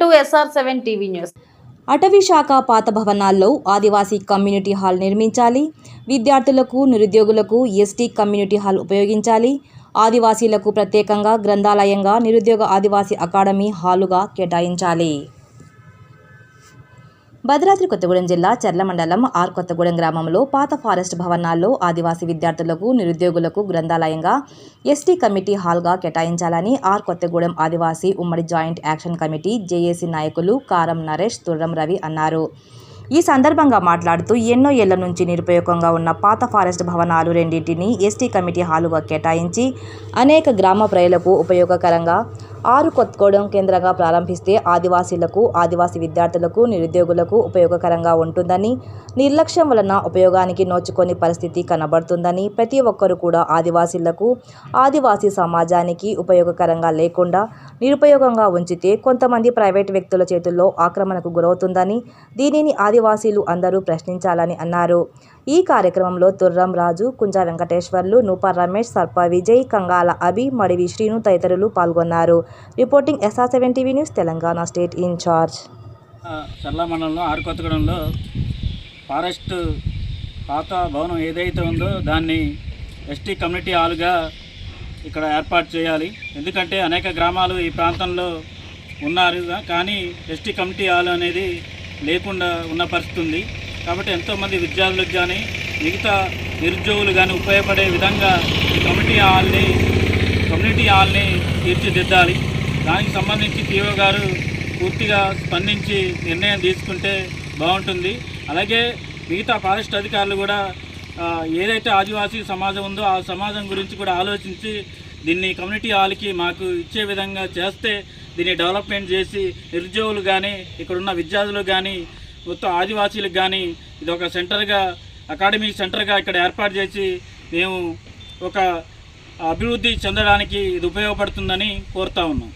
To SR seven TV news. అటవీ శాఖ పాత భవనాల్లో ఆదివాసీ కమ్యూనిటీ హాల్ నిర్మించాలి. విద్యార్థులకు నిరుద్యోగులకు ఎస్టీ కమ్యూనిటీ హాల్ ఉపయోగించాలి. ఆదివాసీలకు ప్రత్యేకంగా గ్రంథాలయంగా నిరుద్యోగ ఆదివాసీ అకాడమీ హాలుగా కేటాయించాలి. భద్రాద్రి కొత్తగూడెం జిల్లా చెర్ల మండలం ఆర్ కొత్తగూడెం గ్రామంలో పాత ఫారెస్ట్ భవనాల్లో ఆదివాసీ విద్యార్థులకు నిరుద్యోగులకు గ్రంథాలయంగా ఎస్టీ కమిటీ హాల్గా కేటాయించాలని ఆర్ కొత్తగూడెం ఆదివాసీ ఉమ్మడి జాయింట్ యాక్షన్ కమిటీ జేఏసీ నాయకులు కారం నరేష్ తుర్రం రవి అన్నారు. ఈ సందర్భంగా మాట్లాడుతూ ఎన్నో ఏళ్ళ నుంచి నిరుపయోగంగా ఉన్న పాత ఫారెస్ట్ భవనాలు రెండింటిని ఎస్టీ కమిటీ హాలుగా కేటాయించి అనేక గ్రామ ప్రజలకు ఉపయోగకరంగా ఆరు కొత్తగూడెం కేంద్రంగా ప్రారంభిస్తే ఆదివాసీలకు ఆదివాసీ విద్యార్థులకు నిరుద్యోగులకు ఉపయోగకరంగా ఉంటుందని నిర్లక్ష్యం వలన ఉపయోగానికి నోచుకొని పరిస్థితి కనబడుతుందని ప్రతి ఒక్కరూ కూడా ఆదివాసీలకు ఆదివాసీ సమాజానికి ఉపయోగకరంగా లేకుండా నిరుపయోగంగా ఉంచితే కొంతమంది ప్రైవేట్ వ్యక్తుల చేతుల్లో ఆక్రమణకు గురవుతుందని దీనిని ఆదివాసీలు అందరూ ప్రశ్నించాలని అన్నారు. ఈ కార్యక్రమంలో తుర్రం రాజు కుంజ వెంకటేశ్వర్లు నూపర్ రమేష్ సర్ప విజయ్ కంగాల అభి మడివి శ్రీను తదితరులు పాల్గొన్నారు. Reporting SR seven TV news Telangana state in charge Charla మండలంలో ఆరుకొత్తగూడెంలో ఫారెస్ట్ పాత భవనం ఏదైతే ఉందో దాన్ని ఎస్టీ కమ్యూనిటీ హాల్గా ఇక్కడ ఏర్పాటు చేయాలి. ఎందుకంటే అనేక గ్రామాలు ఈ ప్రాంతంలో ఉన్నారు. కానీ ఎస్టీ కమిటీ హాల్ అనేది లేకుండా ఉన్న పరిస్థితి ఉంది. కాబట్టి ఎంతోమంది విద్యార్థులకు కానీ మిగతా నిరుద్యోగులు కానీ ఉపయోగపడే విధంగా ఈ కమ్యూనిటీ హాల్ని కమ్యూనిటీ హాల్ని తీర్చిదిద్దాలి. దానికి సంబంధించి పీఓ గారు పూర్తిగా స్పందించి నిర్ణయం తీసుకుంటే బాగుంటుంది. అలాగే మిగతా ఫారెస్ట్ అధికారులు కూడా ఏదైతే ఆదివాసీ సమాజం ఉందో ఆ సమాజం గురించి కూడా ఆలోచించి దీన్ని కమ్యూనిటీ హాల్కి మాకు ఇచ్చే విధంగా చేస్తే దీన్ని డెవలప్మెంట్ చేసి నిరుద్యోగులు కానీ ఇక్కడున్న విద్యార్థులు కానీ మొత్తం ఆదివాసీలకు కానీ ఇది ఒక సెంటర్గా అకాడమీ సెంటర్గా ఇక్కడ ఏర్పాటు చేసి మేము ఒక అభివృద్ధి చెందడానికి ఇది ఉపయోగపడుతుందని కోరుతా ఉన్నాం.